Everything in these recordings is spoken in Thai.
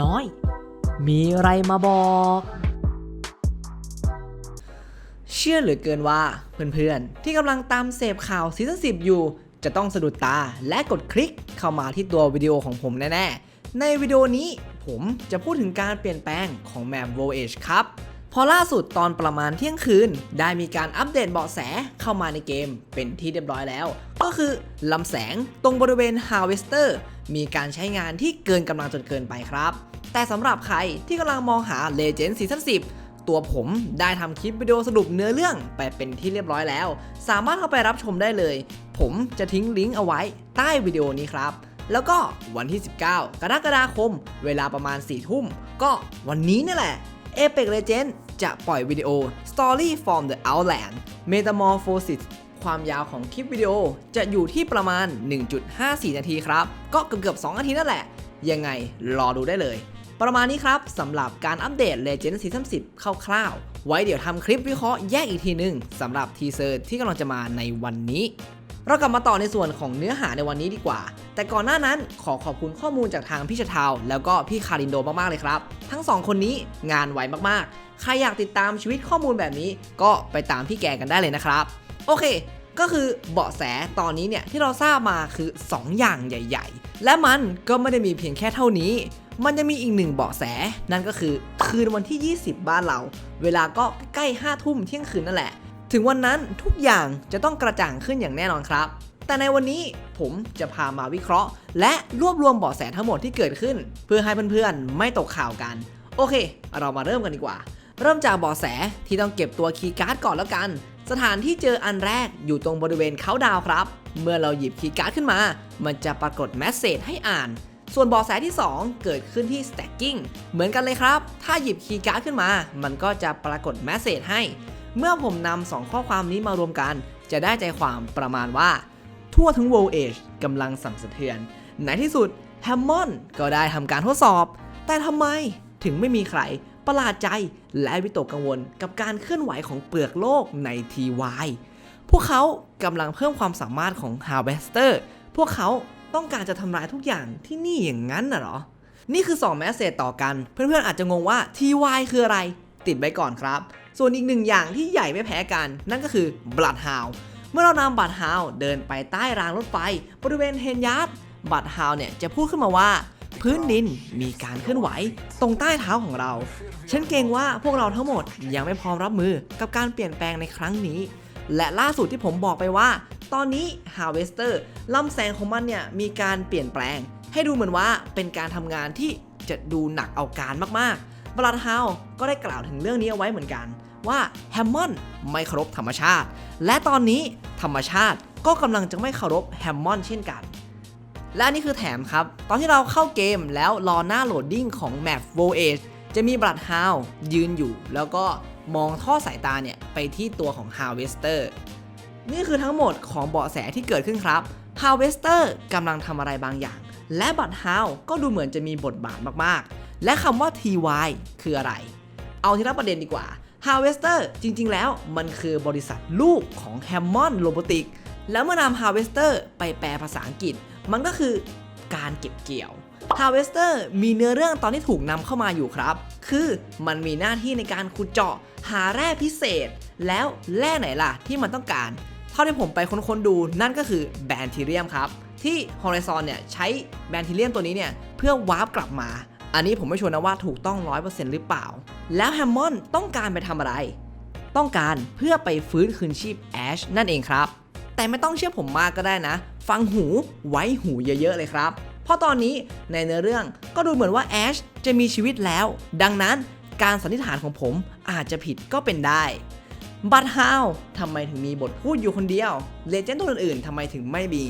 น้อย มีอะไรมาบอก เชื่อเหลือเกินว่าเพื่อนๆ ที่กำลังตามเสพข่าวซีซั่นสิอยู่ จะต้องสะดุดตาและกดคลิกเข้ามาที่ตัววิดีโอของผมแน่ๆ ในวิดีโอนี้ผมจะพูดถึงการเปลี่ยนแปลงของแมปโวเอชครับ พอล่าสุดตอนประมาณเที่ยงคืน ได้มีการอัปเดตเบาะแสเข้ามาในเกมเป็นที่เรียบร้อยแล้ว ก็คือลำแสงตรงบริเวณ Harvester มีการใช้งานที่เกินกำลังจนเกินไปครับ แต่สำหรับใครที่กำลังมองหา Legend Season 10ตัวผมได้ทำคลิปวิดีโอสรุปเนื้อเรื่องไปเป็นที่เรียบร้อยแล้ว สามารถเข้าไปรับชมได้เลย ผมจะทิ้งลิงก์เอาไว้ใต้วิดีโอนี้ครับ แล้วก็วันที่ 19 กรกฎาคม เวลาประมาณ 4 ทุ่ม ก็วันนี้นี่แหละ Apex Legends จะปล่อยวิดีโอ Story from the Outland Metamorphosis ความยาวของคลิปวิดีโอจะอยู่ที่ประมาณ 1.54 นาทีครับ ก็เกือบๆ2นาทีนั่นแหละ ยังไงรอดูได้เลย ประมาณนี้ครับสำหรับการอัปเดต Legend Season 10คร่าวๆ ไว้เดี๋ยวทำคลิปวิเคราะห์แยกอีกทีหนึงสำหรับทีเซอร์ที่กำลังจะมาในวันนี้เรากลับมาต่อในส่วนของเนื้อหาในวันนี้ดีกว่า แต่ก่อนหน้านั้นขอขอบคุณข้อมูลจากทางพี่ชะทาว แล้วก็พี่คารินโดมากๆเลยครับ ทั้งสองคนนี้งานไวมากๆ ใครอยากติดตามชีวิตข้อมูลแบบนี้ก็ไปตามพี่แกกันได้เลยนะครับ โอเค ก็คือเบาะแสตอนนี้เนี่ยที่เราทราบมาคือ 2 อย่างใหญ่ ๆ และมันก็ไม่ได้มีเพียงแค่เท่านี้ มันจะมีอีกหนึ่งเบาะแส นั่นก็คือคืนวันที่ 20 บ้านเรา เวลาก็ใกล้5ทุ่มเที่ยงคืนนั่นแหละ ถึงวันนั้นทุกอย่างจะต้องกระจ่างขึ้นอย่างแน่นอนครับแต่ในวันนี้ผมจะพามาวิเคราะห์ และรวบรวมเบาะแสทั้งหมดที่เกิดขึ้น เพื่อให้เพื่อนๆ ไม่ตกข่าวกัน โอเค เรามาเริ่มกันดีกว่า เริ่มจากบาะแสที่ต้องเก็บตัวคีย์การ์ดก่อนแล้วกัน สถานที่เจออันแรกอยู่ตรงบริเวณเขาดาวครับ เมื่อเราหยิบคีย์การ์ดขึ้นมา มันจะปรากฏแมสเซจให้อ่าน ส่วนบาะแสที่ 2 เกิดขึ้นที่ stacking เหมือนกันเลยครับ ถ้าหยิบคีย์การ์ดขึ้นมา มันก็จะปรากฏแมสเซจให้ เมื่อผมนำสองข้อความนี้มารวมกัน จะได้ใจความประมาณว่า ทั่วทั้ง World Age กำลังสั่นสะเทือนในที่สุดแฮมมอนก็ได้ทำการทดสอบ แต่ทำไมถึงไม่มีใคร ประหลาดใจและวิตกกังวลกับการเคลื่อนไหวของเปลือกโลกใน TY พวกเขากำลังเพิ่มความสามารถของ Harvester พวกเขาต้องการจะทำลายทุกอย่างที่นี่อย่างนั้นน่ะหรอ นี่คือ 2 แมสเซจต่อกัน เพื่อนๆอาจจะงงว่า TY คืออะไร ติดไว้ก่อนครับ ส่วนอีกหนึ่งอย่างที่ใหญ่ไม่แพ้กัน นั่นก็คือ Bloodhound เมื่อเรานำบัตฮาวเดินไปใต้รางรถไฟ บริเวณเฮนยาร์ดบัตฮาวเนี่ยจะพูดขึ้นมาว่า พื้นดินมีการเคลื่อนไหวตรงใต้เท้าของเรา ฉันเกรงว่าพวกเราทั้งหมดยังไม่พร้อมรับมือกับการเปลี่ยนแปลงในครั้งนี้ และล่าสุดที่ผมบอกไปว่า ตอนนี้ Harvester ลำแสงของมันเนี่ยมีการเปลี่ยนแปลง ให้ดูเหมือนว่าเป็นการทำงานที่จะดูหนักเอาการมากๆบลัดฮาวก็ได้กล่าวถึงเรื่องนี้เอาไว้เหมือนกัน ว่าแฮมมอนไม่เคารพธรรมชาติ และตอนนี้ธรรมชาติก็กำลังจะไม่เคารพแฮมมอนเช่นกัน และนี่คือแถมครับ ตอนที่เราเข้าเกมแล้วรอหน้าโหลดดิ้งของแมป v o a g e จะมีบลัดฮาวยืนอยู่ แล้วก็มองท่อสายตาเนี่ยไปที่ตัวของ Harvester นี่คือทั้งหมดของเบาะแสที่เกิดขึ้นครับ Harvester กำลังทำอะไรบางอย่าง และบัตฮาวก็ดูเหมือนจะมีบทบาทมากๆ และคำว่า TY คืออะไร เอาทีละประเด็นดีกว่า Harvester จริงๆ แล้วมันคือบริษัทลูกของ Hammond Robotic แล้วเมื่อนำ Harvester ไปแปลภาษาอังกฤษ มันก็คือการเก็บเกี่ยว Harvester มีเนื้อเรื่องตอนที่ถูกนำเข้ามาอยู่ครับ คือมันมีหน้าที่ในการขุดเจาะหาแร่พิเศษ แล้วแร่ไหนล่ะที่มันต้องการ เท่าที่ผมไปค้นๆดูนั่นก็คือแบนทีเรียมครับ ที่ Horizon เนี่ยใช้แบนทีเรียมตัวนี้เนี่ยเพื่อวาร์ปกลับมาอันนี้ผมไม่ชัวร์นะว่าถูกต้อง 100%หรือเปล่า แล้วแฮมมอนต้องการไปทำอะไร ต้องการเพื่อไปฟื้นคืนชีพแอชนั่นเองครับ แต่ไม่ต้องเชื่อผมมากก็ได้นะ ฟังหูไว้หูเยอะๆเลยครับ เพราะตอนนี้ในเนื้อเรื่องก็ดูเหมือนว่าแอชจะมีชีวิตแล้ว ดังนั้นการสันนิษฐานของผมอาจจะผิดก็เป็นได้บัตฮาวทำไมถึงมีบทพูดอยู่คนเดียวเลเจนด์ตัวอื่นๆทำไมถึงไม่มี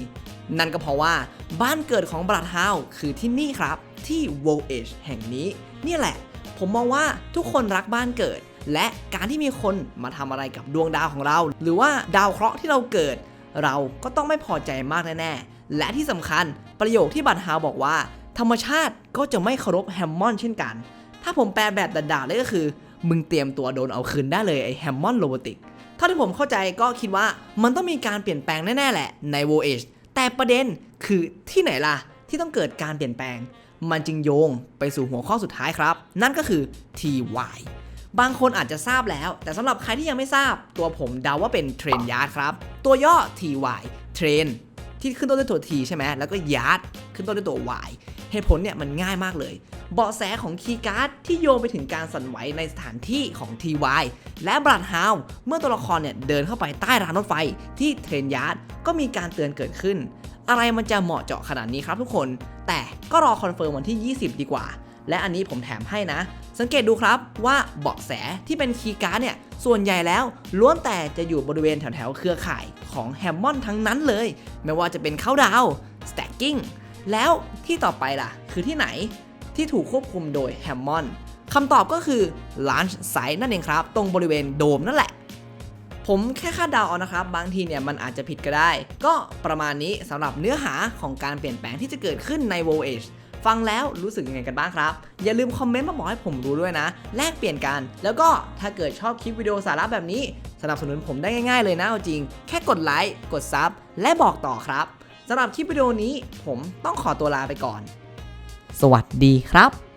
นั่นก็เพราะว่าบ้านเกิดของบัตฮาวคือที่นี่ครับ ที่ w o l Age แห่งนี้ นี่แหละ ผมมองว่าทุกคนรักบ้านเกิด และการที่มีคนมาทำอะไรกับดวงดาวของเรา หรือว่าดาวเคราะห์ที่เราเกิด เราก็ต้องไม่พอใจมากแน่ๆ และที่สำคัญประโยคที่บัตฮาวบอกว่า ธรรมชาติก็จะไม่เคารพแฮมมอนเช่นกัน ถ้าผมแปลแบบด่าๆเลยก็คือ มึงเตรียมตัวโดนเอาคืนได้เลยไอ้แฮมมอนโรบอติกเท่าที่ผมเข้าใจก็คิดว่ามันต้องมีการเปลี่ยนแปลงแน่ๆแหละใน w o Age แต่ประเด็นคือที่ไหนล่ะ ที่ต้องเกิดการเปลี่ยนแปลง มันจึงโยงไปสู่หัวข้อสุดท้ายครับ นั่นก็คือ TY บางคนอาจจะทราบแล้ว แต่สำหรับใครที่ยังไม่ทราบ ตัวผมเดาว่าเป็นเทรนยาร์ดครับ ตัวย่อ TY เทรนที่ขึ้นต้นด้วยตัว T ใช่ไหมแล้วก็ยาร์ดขึ้นต้นด้วยตัว Y เหตุผลเนี่ยมันง่ายมากเลย เบาะแสของคีย์การ์ดที่โยงไปถึงการสั่นไหวในสถานที่ของ TY และบรัดฮาวเมื่อตัวละครเนี่ยเดินเข้าไปใต้รางรถไฟที่เทรนยาร์ดก็มีการเตือนเกิดขึ้น อะไรมันจะเหมาะเจาะขนาดนี้ครับทุกคน แต่ก็รอคอนเฟิร์มวันที่ 20 ดีกว่า และอันนี้ผมแถมให้นะ สังเกตดูครับว่าเบาะแสที่เป็นคีย์การ์ดเนี่ย ส่วนใหญ่แล้วล้วนแต่จะอยู่บริเวณแถวๆเครือข่ายของแฮมมอนทั้งนั้นเลย ไม่ว่าจะเป็นเข้าดาวสแต็กกิ้งแล้วที่ต่อไปล่ะ คือที่ไหนที่ถูกควบคุมโดยแฮมมอนคำตอบก็คือ Launch Site นั่นเองครับ ตรงบริเวณโดมนั่นแหละผมแค่คาดเดาเอานะครับ บางทีเนี่ยมันอาจจะผิดก็ได้ ก็ประมาณนี้สำหรับเนื้อหาของการเปลี่ยนแปลงที่จะเกิดขึ้นใน w o w Age ฟังแล้วรู้สึกยังไงกันบ้างครับ อย่าลืมคอมเมนต์มาบอกให้ผมรู้ด้วยนะ แลกเปลี่ยนกัน แล้วก็ถ้าเกิดชอบคลิปวิดีโอสาระแบบนี้ สนับสนุนผมได้ง่ายๆเลยนะเอาจริง แค่กดไลค์กดซับและบอกต่อครับสำหรับคลิปวิดีโอนี้ผมต้องขอตัวลาไปก่อน สวัสดีครับ